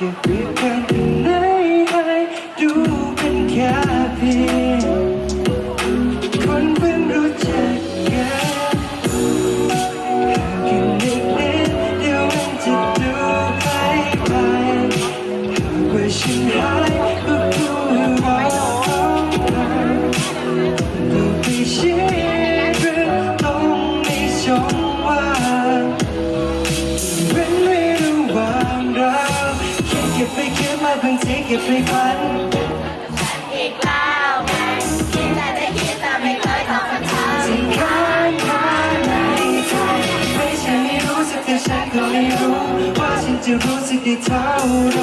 ก็เปรี งทีเก็บในฝันอีกแล้วคิดแต่ได้คิดแต่ไม่เคยตอบคำถามที่ค้างคาในใจไม่ใช่ไม่รู้สึกแต่ฉันก็ไม่รู้ว่าฉันจะรู้สึกได้เท่าไร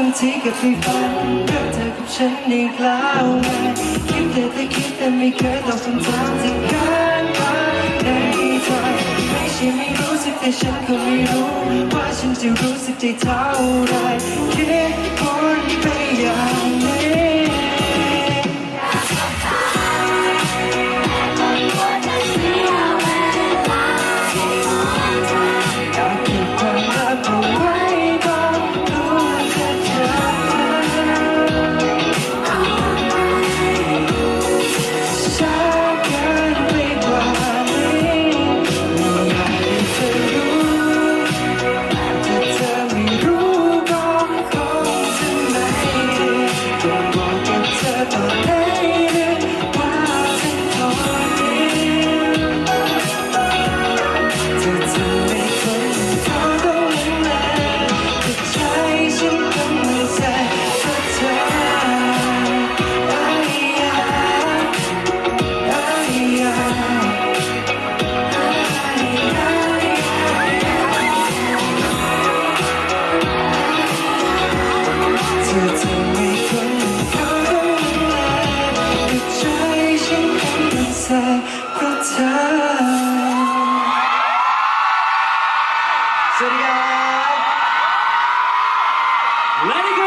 างทีก็ไฟฝันเรื่องเธอกับฉันอีกแล้วไงคิดแต่แต่คิดแต่ไม่เคยตอบคำถามที่ค้างคาในใจไม่ใช่ไม่รู้สึกแต่ฉันก็ไม่รู้ ว่าฉันจะรู้สึกได้เท่าไรคิด สวัสดีครับและว